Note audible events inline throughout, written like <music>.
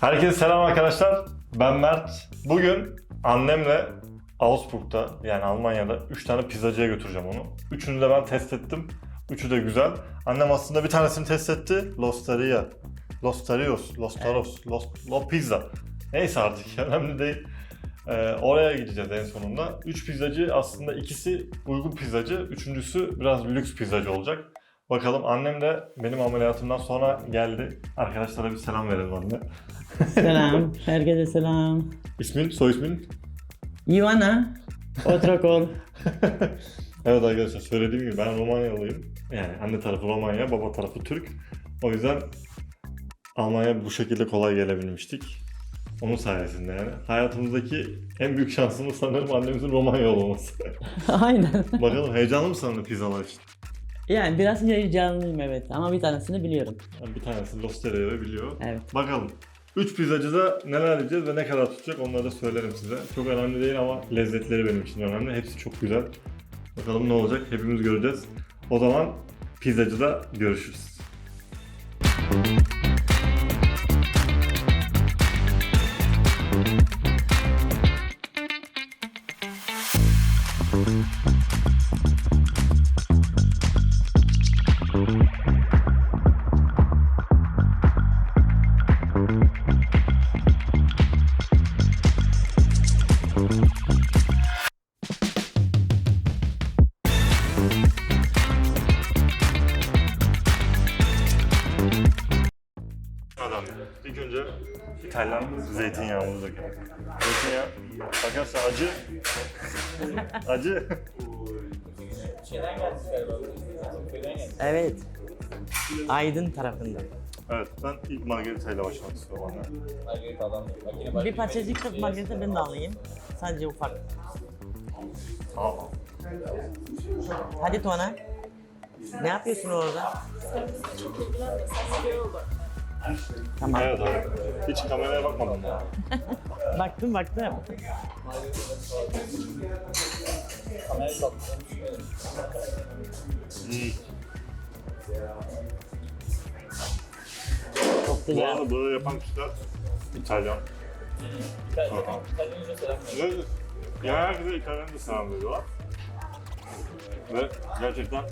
Herkese selam arkadaşlar. Ben Mert. Bugün annemle Augsburg'da yani Almanya'da 3 tane pizzacıya götüreceğim onu. Üçünü de ben test ettim. Üçü de güzel. Annem aslında bir tanesini test etti. Losteria. Lostarios. Lostaros. Los, Lo Pizza. Neyse artık <laughs> önemli değil. Ee, oraya gideceğiz en sonunda. Üç pizzacı aslında ikisi uygun pizzacı. Üçüncüsü biraz lüks pizzacı olacak. Bakalım annem de benim ameliyatımdan sonra geldi. Arkadaşlara bir selam verelim anne. Selam. <laughs> Herkese selam. İsmin, soy ismin? Ivana. Otro kol. <laughs> evet arkadaşlar söylediğim gibi ben Romanyalıyım. Yani anne tarafı Romanya, baba tarafı Türk. O yüzden Almanya bu şekilde kolay gelebilmiştik. Onun sayesinde yani. Hayatımızdaki en büyük şansımız sanırım annemizin Romanya olması. <laughs> Aynen. Bakalım heyecanlı mısın pizzalar için? Yani biraz heyecanlıyım evet ama bir tanesini biliyorum. Yani bir tanesi Losteria'yı biliyor. Evet. Bakalım. 3 pizzacıda neler yiyeceğiz ve ne kadar tutacak onları da söylerim size. Çok önemli değil ama lezzetleri benim için önemli. Hepsi çok güzel. Bakalım ne olacak hepimiz göreceğiz. O zaman pizzacıda görüşürüz. Zeytinyağımızı dökelim. Zeytinyağı arkadaşlar acı. acı. Evet. Aydın tarafından. Evet ben ilk margarita ile başlamak istiyorum anne. Bir parçacık da margarita ben de alayım. Sadece ufak. Tamam. Hadi Tuana. Ne yapıyorsun orada? Tamam. Evet abi. Hiç kameraya bakmadım ya. Baktım baktım. Hmm. Çok Bu güzel. arada böyle yapan kişiler İtalyan. Ve genellikle İtalyanca selam veriyorlar. Ve gerçekten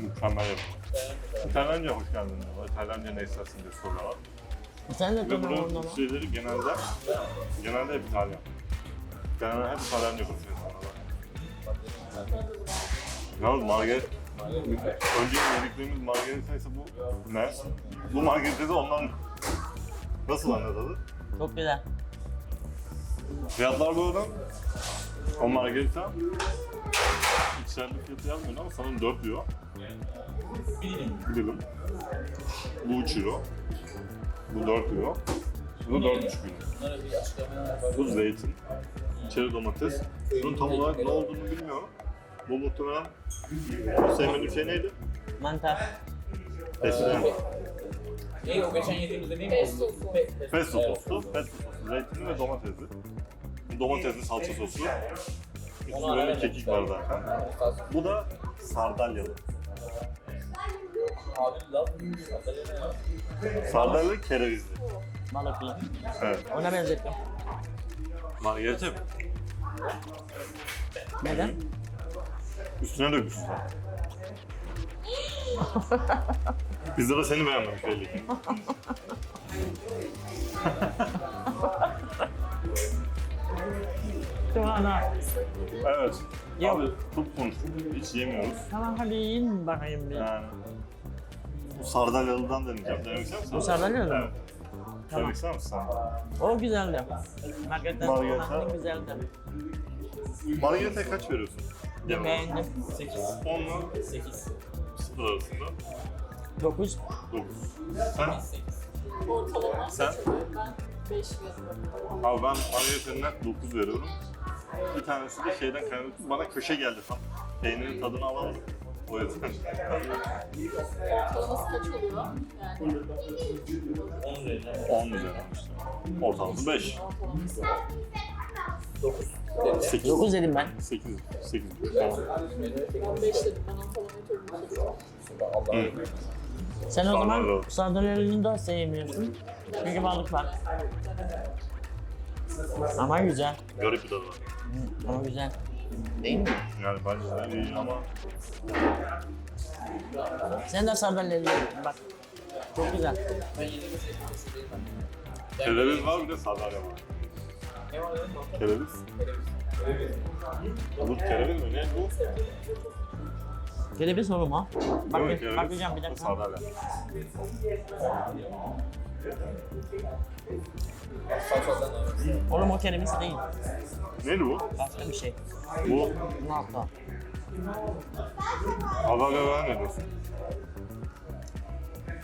mükemmel yapıyor. İtalyanca hoş geldin diyorlar. İtalyanca ne istersin diye soruyorlar. Sen de Ve orada mı? müşterileri genelde, genelde hep İtalyan. Genelde hep İtalyanca konuşuyor insanlar. Yalnız margaret, önce yediklerimiz margarita ise bu ne? Bu margarita da ondan Nasıl anladın? Çok güzel. Fiyatlar bu arada. O margarita içeride fiyatı yazmıyor ama sanırım 4 euro. Bir dilim. Bu 3 euro. Bu 4 euro. Bu 4,5 euro. Bu zeytin. İçeri domates. Bunun tam olarak ne olduğunu bilmiyorum. Bu muhtemelen bu sevmediğim şey neydi? Mantar. Pesto. Ne o geçen yediğimizde mi? Pesto. Pesto sosu. Pesto sosu. Zeytinli ve domatesli. Bu domatesli salça sosu. Üstünde de kekik var zaten. Bu da sardalyalı. Sardalyalı kerevizli. Balıklı. Evet. Ona benzettim. Margarita mı? Neden? Üstüne dökmüşsün sen. Pizza da seni beğenmemiş belli ki. <laughs> Tuana. Evet. Yok. Abi konuştuk. Hiç yemiyoruz. Tamam hadi yiyin bakayım bir. Yani. Bu sardalyalıdan deneyeceğim. Denemek ister misin? Bu sardalyalı mı? Evet. Denemek ister misin sen? O güzeldi. Margarita Margarita. Tuana'nın güzeldi. Margarita'ya kaç veriyorsun? Ben beğendim. 10 ile 8. 0 arasında. 9. 9. Sen? Ortalama. Sen? Ben 5 veriyorum. Abi ben Margarita'ya net 9 veriyorum. Bir tanesi de şeyden kaynaklı. Bana köşe geldi tam. Peynirin tadını alamadım. O yüzden. Ortalaması kaç oluyor? Yani 10 üzerinden 10 üzerinden işte. Ortalaması 5. 9. 8. 9 dedim ben. 8. 8. Tamam. ben 5 dedim. Ben ortalamayı. Sen o zaman olsun. sardalyalarını da sevmiyorsun. Çünkü balık var. Ama güzel. Garip bir tadı var. Hı, Ama güzel. Değil mi? Yani bence de iyi ama Sen de ye. Bak. Çok güzel. Kereviz var bir de sardalya var. Kereviz. Olur kereviz mi? Ne bu? Kereviz soru mu? Bak, Yok, kereviz. bakacağım bir dakika. Sardalya. Oğlum o kereviz değil. Neydi bu? Başka bir şey. Bu Nalta. sardalya var ne diyorsun?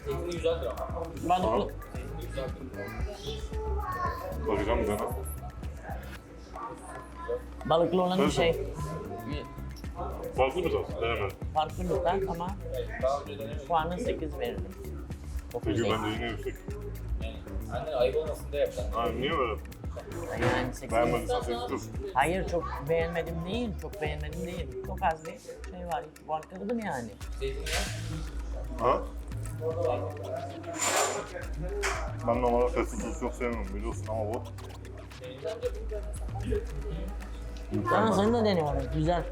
Zeytini güzeldir ama. Balıklı. Zeytini güzeldir. Bakacağım bir tane. Balıklı olan bir Nasıl? şey. Farklı bir tat. Denemedim. Farklı tat ama Daha önce denemedim. puanı 8 verirdim. 9 Peki ben de yine yüksek. Anne ayıp olmasın diye yapacaksın. Ha niye böyle? Yani 8 Beğenmediysen sekiz dur. Hayır çok beğenmedim değil, çok beğenmedim değil. Çok az bir şey var. Puan kırdım yani. Ha? Ben normalde food çok sevmiyorum biliyorsun ama bu Ama sen de deniyorum. Güzel.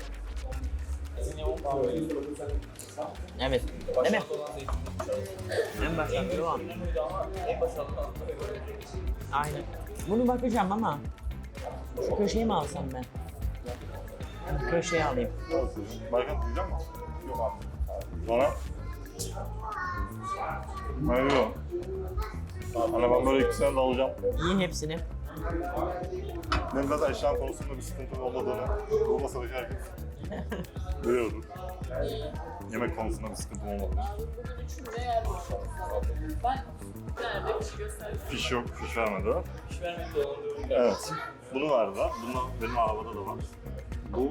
Evet. Değil mi? En başta o an. Aynen. Bunu bakacağım ama şu köşeyi mi alsam ben? Köşeyi alayım. Baykan diyecek misin? Yok abi. Bana? Hayır yok. Hani ben böyle ikisinden de alacağım. İyi hepsini. Benim zaten eşyan konusunda bir sıkıntım olmadığını bu masadaki herkes biliyordur. Yemek konusunda bir yer var. Ben nerede bir şey gösterdim. Fiş yok, fiş vermedi. iş vermek dolandırıcı. Evet. Bunu verdiler. Bundan benim arabada da var. Bu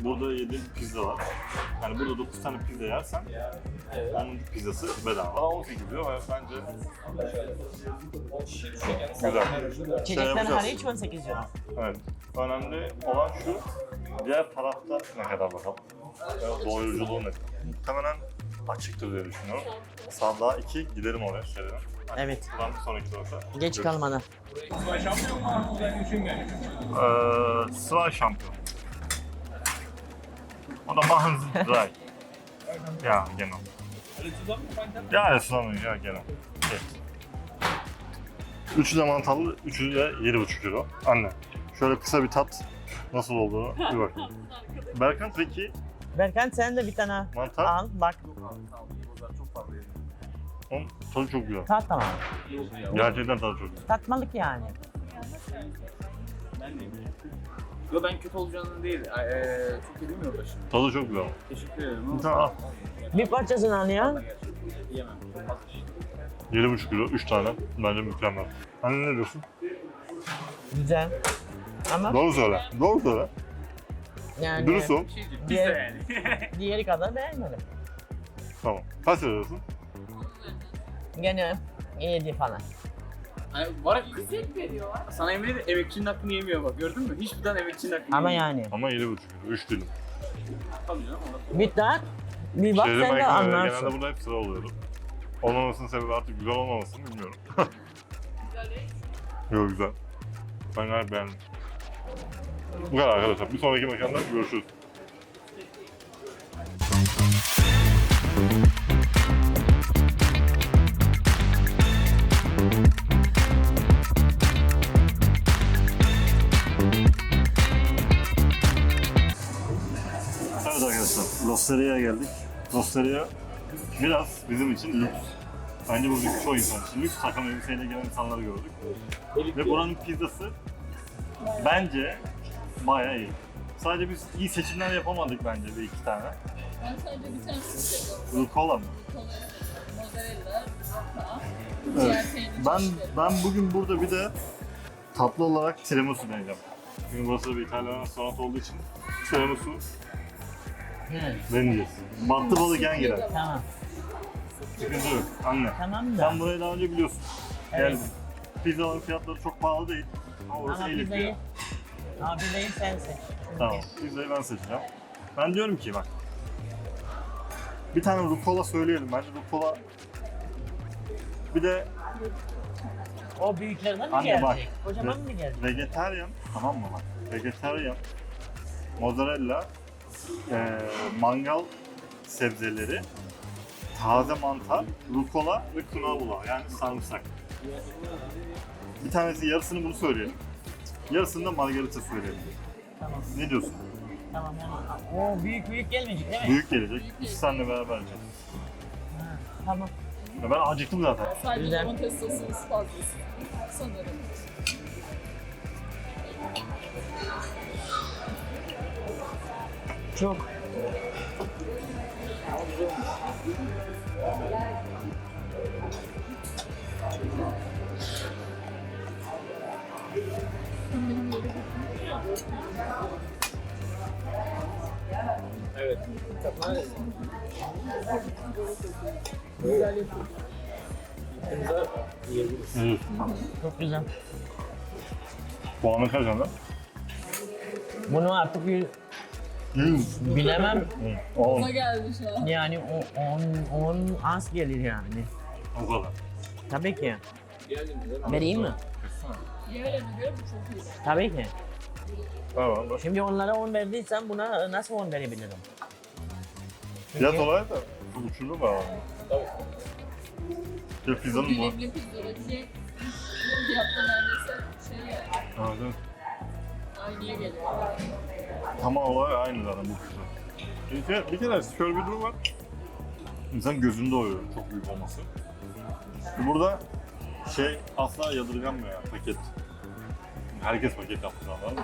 burada yediğim pizza var. Yani burada 9 tane pizza yersen Evet. onun pizzası bedava. 18 diyor ve bence güzel. Şey İçecekten yapacağız. hariç 18 euro. Evet. Önemli olan şu, diğer tarafta ne kadar bakalım. Evet, doyuruculuğu ne? Muhtemelen açıktır diye düşünüyorum. Sandığa 2 gidelim oraya şeyden. Evet. Buradan bir sonraki tarafa. Geç kalmadan. Äh, zwei Champion. Oder machen Sie drei? <laughs> Ja, genau. Ja, alles zusammen, ja, genau. Evet. Üçü de mantarlı, üçü de 7,5 kilo. Anne, şöyle kısa bir tat nasıl olduğunu bir bakın. Berkan peki Berkant sen de bir tane mantar, al. Bak onun tadı çok güzel. tat tamam. Gerçekten tadı çok güzel. Tatmalık yani. Yo ben kötü olacağını değil. Eee çok iyi bilmiyorum da şimdi. Tadı çok güzel. Teşekkür ederim ama al. Bir parçasını al ya. gerçekten yiyemem. Çok fazla şey. 7,5 kilo, 3 tane. Bence mükemmel. Anne ne diyorsun? Güzel. Ama Doğru söyle. Doğru söyle. yani Dürüst ol. Bir şey diyeyim. Pizza diğer, yani. <laughs> diğeri kadar beğenmedim. Tamam. Kaç veriyorsun? Gene 7 falan. Hani var Yüksek veriyorlar. sana emin ederim emekçinin hakkını yemiyor bak gördün mü? Hiçbir tane emekçinin hakkını Ama yemiyor. yani. Ama 7,5 kilo. 3 dilim. Tabii canım. Bir bak Şeyde sen de ben genelde anlarsın. burada hep sıra oluyordu. Olmamasının sebebi artık güzel olmamasını bilmiyorum. Güzel değil. Yok güzel. Ben gayet beğendim. Bu kadar arkadaşlar. Bir sonraki mekanda görüşürüz. Arkadaşlar, Losteria'ya geldik. Losteria biraz bizim için lüks. Bence bu bir çoğu insan için lüks takım elbiseyle gelen insanları gördük. Ve buranın pizzası bence bayağı iyi. Sadece biz iyi seçimler yapamadık bence bir iki tane. Ben sadece bir tane süt yapıyorum. Rucola mı? Evet. Ben ben bugün burada bir de tatlı olarak tiramisu deneyeceğim. Çünkü burası bir İtalyan restoran olduğu için tiramisu Hı, deneyeceğiz. Battı balık yan girer. tamam. Sıkıntı yok. Anne. Tamam da. Sen burayı daha önce biliyorsun. Evet. Yani pizzaların fiyatları çok pahalı değil. Ama orası Ama pizzayı, diyor. ama pizzayı sen seç. Tamam. Pizzayı ben seçeceğim. Ben diyorum ki bak. Bir tane rucola söyleyelim. Bence rucola Bir de O büyüklerden mi Anne gelecek? bak. Kocaman mı gelecek? vejetaryen, tamam mı bak? Vejetaryen, mozzarella, eee, mangal sebzeleri, taze mantar, rukola ve kınavula yani sarımsak. Bir tanesi yarısını bunu söyleyelim. Yarısını da margarita söyleyelim. Tamam. Ne diyorsun? Tamam tamam. O büyük büyük gelmeyecek değil mi? Büyük gelecek. İki seninle beraber yiyeceğiz. Tamam. Ya ben acıktım zaten. Sadece Güzel. domates sosunuz fazlası. Sanırım. Çok. Evet. Güzel yapıyor. Yiyebiliriz. Evet. Çok güzel. Puanı kaç anda? Bunu artık bir Bilemem. On. Ona geldi şu an. Yani o 10 10 az gelir yani. O kadar. Tabii ki. Vereyim mi? Diğerlerine göre bu çok iyi. Tabii ki. Tamam. Şimdi onlara 10 verdiysen buna nasıl 10 verebilirim? Fiyat olarak da uçurum var. Tabii. Ya pizzanın bu. Dilimli pizzadaki fiyatta neredeyse şey yani, Evet. aynıya geliyor. Tamam olay aynı zaten bu pizza. Bir kere, bir kere şöyle bir durum var. İnsan gözünde oyuyor çok büyük olması. Burada şey asla yadırganmıyor ya paket. Herkes paket yaptı? Biraz önce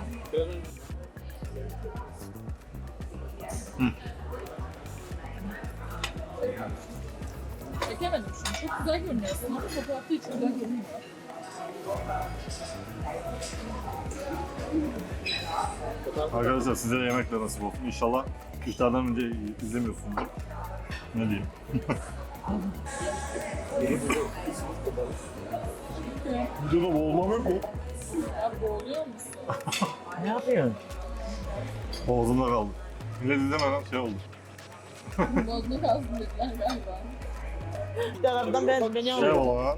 Çekemedim şunu. Çok güzel görünüyor ama fotoğrafta hiç güzel görünmüyor. Arkadaşlar size de yemek de nasip olsun. İnşallah iftardan önce izlemiyorsunuzdur. Ne diyeyim? Videoda boğulmam yok mu? Ya boğuluyor musun? Ne yapıyorsun? Boğazımda kaldı. Millet izlemeden şey oldu. Boğazına kalsın dediler galiba. Bir taraftan ben, beni Şey alıyor. olan.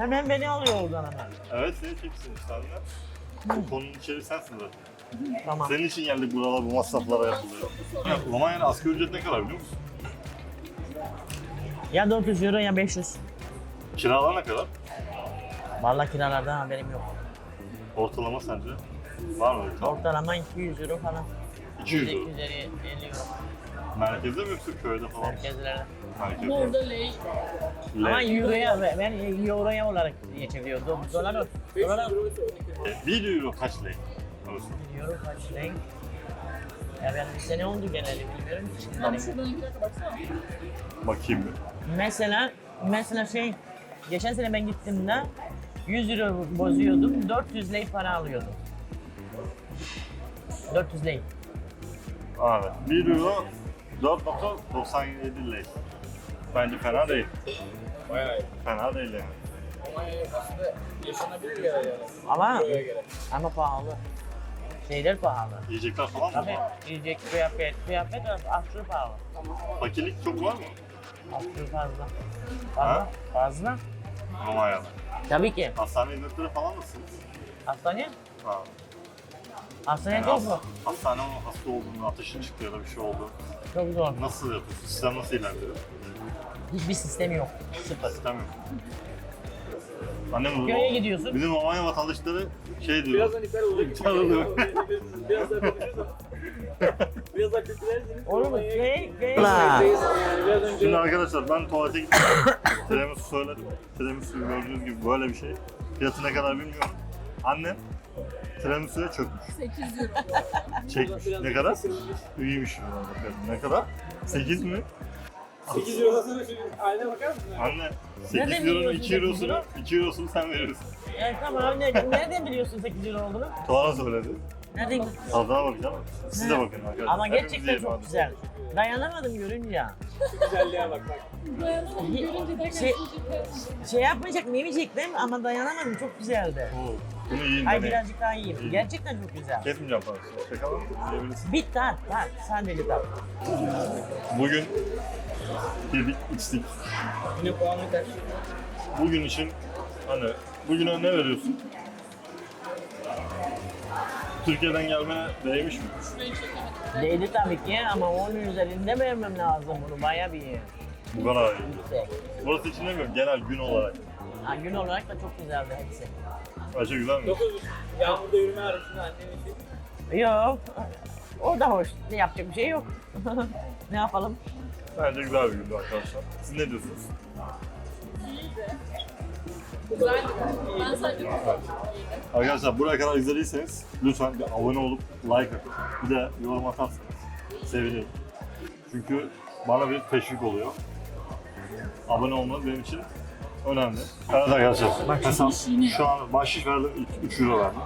Hemen beni alıyor oradan hemen. Evet seni işte anne. Konunun içeri sensin zaten. Tamam. Senin için geldik buralar bu masraflara yapılıyor. Ya, Romanya'nın asgari ücret ne kadar biliyor musun? Ya 400 euro ya 500. Kiralar ne kadar? Vallahi kiralardan haberim yok. Ortalama sence? Var mı? öyle? Ortalama 200 euro falan. 200 euro. 250 euro Merkezde mi yoksa köyde falan? merkezlerde. Merkezde. orada ley Ama Le. euroya ben euroya olarak çeviriyor. Do- Dolar 500 dolar euro ise 12 1 euro kaç lei? Orası. euro kaç renk? Ya ben bir sene oldu genelde bilmiyorum ki şimdi. Şuradan iki dakika baksana. Bakayım bir. Mesela mesela şey geçen sene ben gittiğimde 100 euro bozuyordum 400 lei para alıyordum. 400 lei. Evet. 1 euro 4.97 lei. Bence fena değil. Bayağı iyi. Fena değil yani. Almanya aslında yaşanabilir bir yer yani. Ama Buraya göre. ama pahalı. Şeyler pahalı. Yiyecekler falan mı? Tabii yiyecek kıyafet, kıyafet aşırı pahalı. Fakirlik çok var mı? Aşırı fazla. Ha? Fazla. Fazla. Romanya'da. Tabii ki. Hastane hizmetleri falan nasıl? Hastane? Ha. Hastane Yani çok mu? hastane hasta olduğunda ateşin çıktı ya da bir şey oldu. Çok zor. Nasıl yapıyorsun? Sistem nasıl ilerliyor? Hiçbir sistemi yok. Sıfır. Sistem yok. Annem Köye gidiyorsun. Bizim Romanya vatandaşları şey diyor. Birazdan iptal olacak. İptal oluyor. Biraz daha konuşuruz ama. Biraz daha kültürelsiniz. Oğlum köy, köy. Yani biraz önce Şimdi arkadaşlar ben tuvalete gittim. tiramisu söyledim. Tiramisu gördüğünüz gibi böyle bir şey. Fiyatı ne kadar bilmiyorum. Annem tiramisu'ya çökmüş. 8 euro. Çekmiş. Ne kadar? İyiymiş. Ne kadar? 8 mi? 8 euro sonra şimdi haline bakar mısın? Anne Nereden 8 euronun biliyorsun 2 sekiz eurosunu, euro? 2 eurosunu sen veriyorsun. E, tamam ne, nereden biliyorsun 8 euro olduğunu? Tuana söyledi. Nereden? Tadına bakacağım. Siz de bakın arkadaşlar. Ama Hepimiz gerçekten yiyelim çok hadi. güzel. Dayanamadım görünce. Güzelliğe bak bak. Dayanamadım görünce de Şey-. Şey yapmayacak yemeyecektim ama dayanamadım çok güzeldi. Oo, bunu yiyin Ay deneyin. birazcık daha yiyeyim. İyi. Gerçekten çok güzel. Kesmeyeceğim parasını. Çakalım. Yiyebilirsin. Bit tat tat. Sadece tat. Bugün yedik, içtik. Yine puanlı kaç? Bugün için hani bugüne ne veriyorsun? Türkiye'den gelmeye değmiş mi? Şurayı çekemedim. Değdi tabii ki ama onun üzerinde vermem lazım bunu. Baya bir Bu kadar iyi. yüksek. Burası için demiyorum, genel gün olarak. Ha, gün olarak da çok güzeldi hepsi. Ayşe güzel mi? 9 Yağmurda yürüme arasında annemin işi. Yok. O da hoş. Ne yapacak bir şey yok. <laughs> ne yapalım? Bence güzel bir gündü arkadaşlar. Siz ne diyorsunuz? İyiydi. Güzeldi. Ben sadece. Arkadaşlar buraya kadar izlediyseniz lütfen bir abone olup like atın. Bir de yorum atarsanız sevinirim. Çünkü bana bir teşvik oluyor. Abone olmanız benim için önemli. Evet arkadaşlar. Hesap şu an bahşiş verdim 3 euro verdim.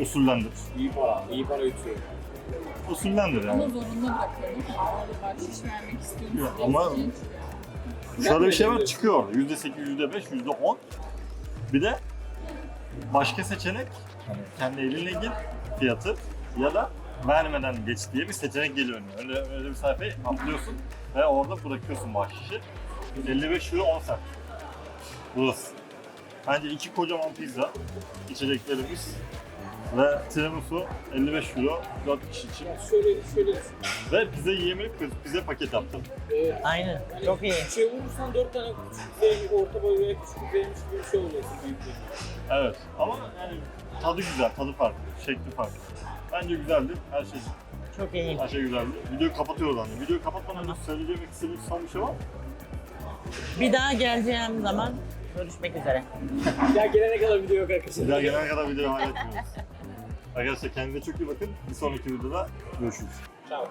Usullendir. İyi para. İyi para yutuyor. Usullendir Ama yani. zorunda bırakıyorum. Orada bahşiş vermek istiyorum. Yok, ama- Şöyle bir şey var çıkıyor orada. %8, %5, %10. Bir de başka seçenek hani kendi elinle gir fiyatı ya da vermeden geç diye bir seçenek geliyor. önüne. Öyle, öyle bir sayfayı atlıyorsun ve orada bırakıyorsun bahşişi. 55 euro 10 cent. Burası. Bence iki kocaman pizza, içeceklerimiz ve tiramisu 55 euro 4 kişi için. Şöyle şöyle düşün. Ve pizza yiyemeyip pizza paket yaptım. Evet. Aynen. Çok iyi. Bir şey vurursan 4 tane küçük verilmiş, orta boy veya küçük verilmiş gibi bir şey olacaksın büyüklüğünde. Evet ama yani tadı güzel, tadı farklı, şekli farklı. Bence güzeldi, her şey Çok iyi. her şey güzeldi. Videoyu kapatıyoruz anne. Videoyu kapatmadan önce söyleyeceğim istediğim son bir şey var mı? Bir daha geleceğim zaman görüşmek üzere. <laughs> Ya gelene kadar video yok arkadaşlar. Bir daha gelene kadar videoyu halletmiyoruz. <laughs> Arkadaşlar kendinize çok iyi bakın. Bir sonraki videoda görüşürüz. Ciao.